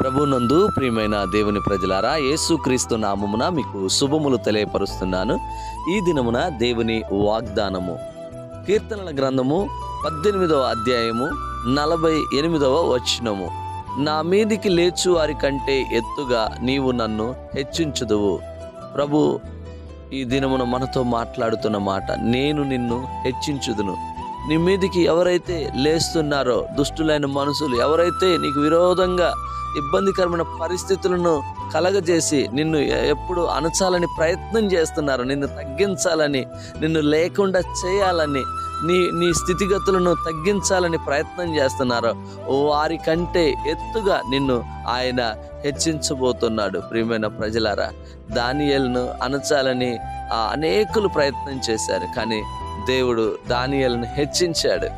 ప్రభునందు ప్రియమైన దేవుని ప్రజలారా యేసుక్రీస్తు నామమున మీకు శుభములు తెలియపరుస్తున్నాను. ఈ దినమున దేవుని వాగ్దానము. కీర్తనల గ్రంథము పద్దెనిమిదవ అధ్యాయము నలభై ఎనిమిదవ వచనము. నా మీదికి లేచు వారి కంటే ఎత్తుగా నీవు నన్ను హెచ్చించుదువు. ప్రభు ఈ దినమున మనతో మాట్లాడుతున్న మాట నేను నిన్ను హెచ్చించుదును. నీ మీదికి ఎవరైతే లేస్తున్నారో దుష్టులైన మనుషులు ఎవరైతే నీకు విరోధంగా ఇబ్బందికరమైన పరిస్థితులను కలగజేసి నిన్ను ఎప్పుడు అణచాలని ప్రయత్నం చేస్తున్నారు నిన్ను తగ్గించాలని నిన్ను లేకుండా చేయాలని నీ నీ స్థితిగతులను తగ్గించాలని ప్రయత్నం చేస్తున్నారు వారి కంటే ఎత్తుగా నిన్ను ఆయన హెచ్చించబోతున్నాడు. ప్రియమైన ప్రజలారా దానియల్ను అణచాలని అనేకులు ప్రయత్నం చేశారు. కానీ దేవుడు దానియలను హెచ్చించాడు.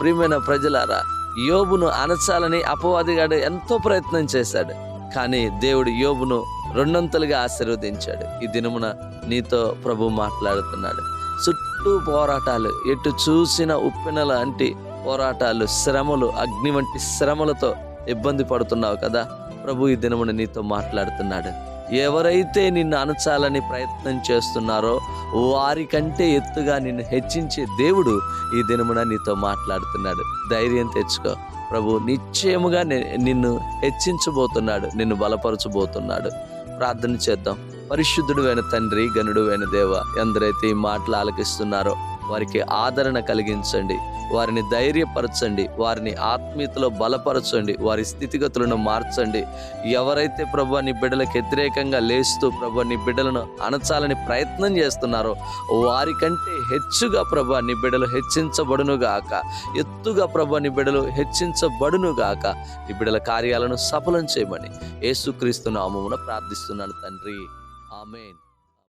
ప్రియమైన ప్రజలారా యోబును అనచాలని అపవాదిగాడు ఎంతో ప్రయత్నం చేశాడు. కానీ దేవుడు యోబును రెండంతలుగా ఆశీర్వదించాడు. ఈ దినమున నీతో ప్రభు మాట్లాడుతున్నాడు. చుట్టూ పోరాటాలు ఎటు చూసిన ఉప్పెనల అంటి పోరాటాలు శ్రమలు అగ్ని వంటి శ్రమలతో ఇబ్బంది పడుతున్నావు కదా? ప్రభు ఈ దినమున నీతో మాట్లాడుతున్నాడు. ఎవరైతే నిన్ను అనచాలని ప్రయత్నం చేస్తున్నారో వారికంటే ఎత్తుగా నిన్ను హెచ్చించే దేవుడు ఈ దినమున నీతో మాట్లాడుతున్నాడు. ధైర్యం తెచ్చుకో. ప్రభు నిశ్చయముగా నిన్ను హెచ్చించబోతున్నాడు. నిన్ను బలపరచబోతున్నాడు. ప్రార్థన చేద్దాం. పరిశుద్ధుడు అయిన తండ్రి గనుడు అయిన దేవ ఎందరైతే ఈ మాటలు ఆలకిస్తున్నారో వారికి ఆదరణ కలిగించండి. వారిని ధైర్యపరచండి. వారిని ఆత్మీయతలో బలపరచండి. వారి స్థితిగతులను మార్చండి. ఎవరైతే ప్రభు నీ బిడ్డలకు వ్యతిరేకంగా లేస్తూ ప్రభు నీ బిడ్డలను అణచాలని ప్రయత్నం చేస్తున్నారో వారికంటే హెచ్చుగా ప్రభు నీ బిడ్డలు హెచ్చించబడునుగాక. ఎత్తుగా ప్రభు నీ బిడ్డలు హెచ్చించబడును గాక నీ బిడ్డల కార్యాలను సఫలం చేయమని యేసుక్రీస్తు నామమున ప్రార్థిస్తున్నాను తండ్రి. ఆమెన్.